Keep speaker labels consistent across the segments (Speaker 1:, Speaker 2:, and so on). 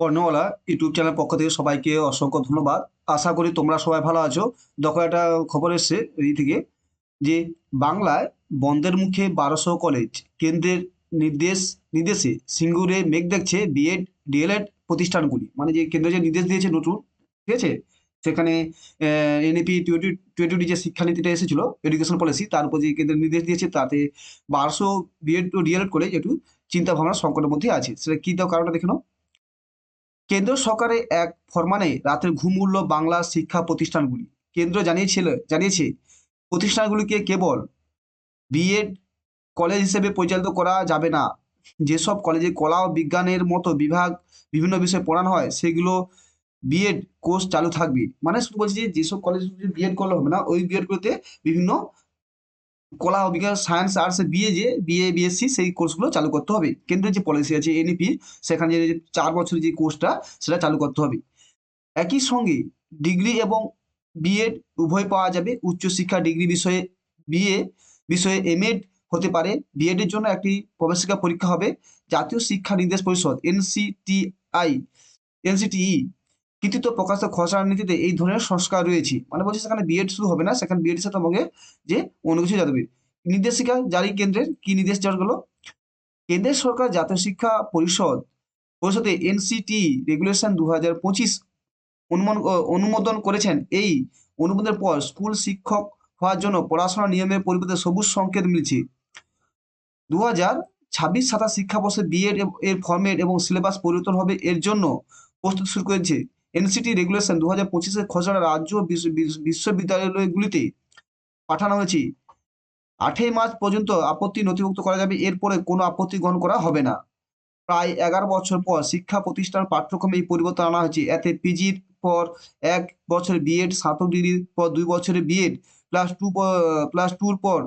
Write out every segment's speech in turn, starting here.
Speaker 1: কর্ণওয়ালা YouTube channel পক্ষ থেকে সবাইকে অসংখ্য ধন্যবাদ। আশা করি তোমরা সবাই ভালো আছো। দেখো, একটা খবর এসছে এই থেকে যে বাংলায় বন্ধের মুখে বারোশো কলেজ কেন্দ্রের নির্দেশ, নির্দেশে সিঙ্গুরে মেঘ দেখছে বিএড ডিএলএড প্রতিষ্ঠানগুলি। মানে যে কেন্দ্র যে নির্দেশ দিয়েছে নতুন, ঠিক আছে? সেখানে এনইপি টোয়েন্টি টোয়েন্টি যে শিক্ষানীতিটা এসেছিল এডুকেশন পলিসি তার উপর যে কেন্দ্রের নির্দেশ দিয়েছে, তাতে বারোশো বিএড ও ডিএলএড কলেজ একটু চিন্তা ভাবনা সংকটের মধ্যে আছে। সেটা কী তাও কারণটা দেখে নাও। কেন্দ্র সরকারের এক ফরমানে রাতের ঘুম উড়ল বাংলা শিক্ষা প্রতিষ্ঠানগুলি। কেন্দ্র জানিয়েছিল, জানিয়েছে, প্রতিষ্ঠানগুলিকে কেবল বিএড কলেজ হিসেবে পরিচালিত করা যাবে না। যেসব কলেজে কলা ও বিজ্ঞানের মতো বিভাগ বিভিন্ন বিষয়ে পড়ানো হয়, সেগুলো বিএড কোর্স চালু থাকবে। মানে শুধু বলছি যে, যেসব কলেজ বিএড করলে হবে না, ওই বিএডগুলোতে বিভিন্ন কলা বিজ্ঞান সায়েন্স, আর্টস, বিএ যে, বিএ, বিএসসি সেই কোর্সগুলো চালু করতে হবে। কেন্দ্রের যে পলিসি আছে, এনইপি, সেখানে যে চার বছরের যে কোর্সটা, সেটা চালু করতে হবে। একই সঙ্গে ডিগ্রি এবং বিএড উভয় পাওয়া যাবে। উচ্চশিক্ষা ডিগ্রি বিষয়ে বিএ, বিষয়ে এমএড হতে পারে। বিএড এর জন্য একটি প্রবেশিকা পরীক্ষা হবে। জাতীয় শিক্ষা নির্দেশ পরিষদ এনসিটিআই এনসিটিই কৃতিত্ব প্রকাশিত খসড়া নীতিতে এই ধরনের সংস্কার রয়েছে। মানে বলছে সেখানে বিএড শুধু হবে না, সেখানে বিএড সাথে তোমাকে যে অন্য কিছু যাবে নির্দেশিকা জারি কেন্দ্রের কি নির্দেশ দেওয়া গেল কেন্দ্রের সরকার জাতীয় শিক্ষা পরিষদ পরিষদে এনসিটি রেগুলেশন দু হাজার পঁচিশ অনুমোদন করেছেন। এই অনুমোদনের পর স্কুল শিক্ষক হওয়ার জন্য পড়াশোনা নিয়মের পরিবর্তে সবুজ সংকেত মিলছে। দু হাজার ছাব্বিশ সাতাশ শিক্ষাবর্ষে বিএড এর ফরম্যাট এবং সিলেবাস পরিবর্তন হবে এর জন্য প্রস্তুত শুরু করেছে। এনসিটি রেগুলেশন দু হাজার পঁচিশের খসড়া রাজ্য বিশ্ব- বিশ্ব- বিশ্ববিদ্যালয়গুলিতে পাঠানো হয়েছে। আটই মার্চ পর্যন্ত আপত্তি নথিভুক্ত করা যাবে, এরপরে কোনো আপত্তি গ্রহণ করা হবে না। প্রায় এগারো বছর পর শিক্ষা প্রতিষ্ঠান পাঠ্যক্রমে এই পরিবর্তন আনা হয়েছে। এতে পিজির পর এক বছর বিএড স্নাতক ডিগ্রির পর দুই বছরের বিএড প্লাস টু প্লাস টুর পর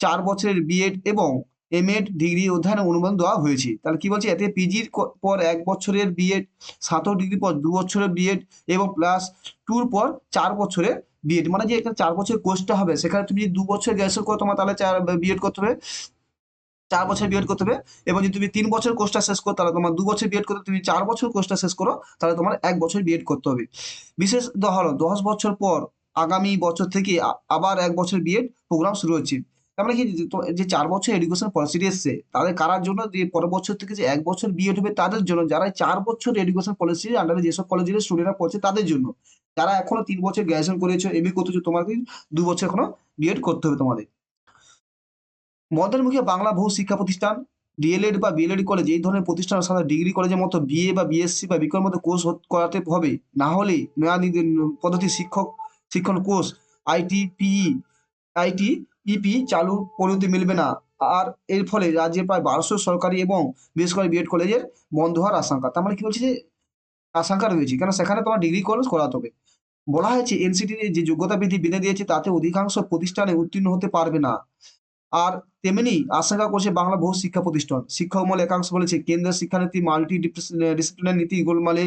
Speaker 1: চার বছরের বিএড এবং এমএড ডিগ্রি অধ্যয়নের অনুমোদন দেওয়া হয়েছে। তাহলে কি বলছে? এতে পিজির পর এক বছরের বিএড স্নাতক ডিগ্রি পর দু বছরের বিএড এবং প্লাস টুর পর চার বছরের বিএড মানে যে এখানে চার বছরের কোর্সটা হবে, সেখানে তুমি যদি দু বছর গ্র্যাজুয়েশন করো, তোমার তাহলে চার বিএড করতে হবে। চার বছর বিএড করতে হবে এবং যদি তুমি তিন বছর কোর্সটা শেষ করো, তাহলে তোমার দু বছর বিএড করতে তুমি চার বছর কোর্সটা শেষ করো, তাহলে তোমার এক বছর বিএড করতে হবে। বিশেষ হলো দশ বছর পর আগামী বছর থেকে আবার এক বছর বিএড প্রোগ্রাম শুরু হচ্ছে। তার মানে কি যে চার বছর এডুকেশন পলিসিটি এসছে, তাদের কারার জন্য যে পরের বছর থেকে যে এক বছর বিএড হবে তাদের জন্য, যারা চার বছর এডুকেশন পলিসির আন্ডারে যেসব কলেজের স্টুডেন্টরা পড়ছে তাদের জন্য, যারা এখনও তিন বছর গ্র্যাজুয়েশন করেছ এমএ করতেছো তোমাকে দু বছর এখনও বিএড করতে হবে তোমাদের। বন্ধের মুখে বাংলা বহু শিক্ষা প্রতিষ্ঠান ডিএলএড বা বিএলএড কলেজ এই ধরনের প্রতিষ্ঠান সাধারণত ডিগ্রি কলেজের মতো বিএ বা বিএসসি বা বিকল্প মতো কোর্স করাতে হবে, না হলে নয়া পদ্ধতি শিক্ষক, শিক্ষণ course IT PE IT EP চালুর পরিণতি মিলবে না। আর এর ফলে রাজ্যে প্রায় বারোশো সরকারি এবং বেসরকারি বিএড কলেজের বন্ধ হওয়ার আশঙ্কা। তার মানে কি বলছে যে, আশঙ্কা রয়েছে। কেন সেখানে তোমার ডিগ্রি কলেজ করাতে হবে। বলা হয়েছে এনসিটির যে যোগ্যতা বৃদ্ধি বেঁধে দিয়েছে, তাতে অধিকাংশ প্রতিষ্ঠানে উত্তীর্ণ হতে পারবে না। আর তেমনি আশঙ্কা করছে বাংলা বহু শিক্ষা প্রতিষ্ঠান। শিক্ষক মহল একাংশ বলেছে কেন্দ্রের শিক্ষানীতি মাল্টি ডিসিপ্লিনারি নীতি, গোলমালে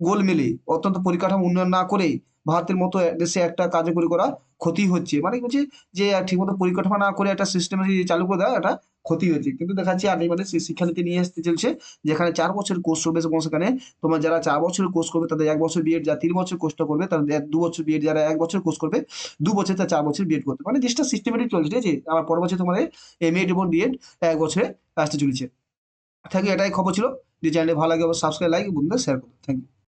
Speaker 1: গোলমেলে অত্যন্ত পরিকাঠামো উন্নয়ন না করে ভারতের মতো দেশে একটা কার্যকরী করা ক্ষতি হচ্ছে। মানে হচ্ছে যে, ঠিকমতো পরিকাঠামো না করে একটা সিস্টেম চালু করে দেওয়া একটা ক্ষতি হয়েছে কিন্তু দেখা যাচ্ছে আর মানে সেই শিক্ষানীতি নিয়ে আসতে চলছে, যেখানে চার বছর কোর্স চলবে এবং সেখানে তোমার যারা চার বছর কোর্স করবে, তাদের এক বছর বিএড যারা তিন বছর কোর্সটা করবে, তাদের দু বছর বিএড যারা এক বছর কোর্স করবে, দু বছর তার চার বছর বিএড করতে মানে জিনিসটা সিস্টেমেটিক চলছে যে আমার পর বছর তোমাদের এমএড এবং বিএড এক বছরে আসতে চলেছে। থ্যাংক ইউ এটাই খবর ছিল। যে চ্যানেলে ভালো লাগে সাবস্ক্রাইব লাইক বন্ধুদের শেয়ার করো। Thank you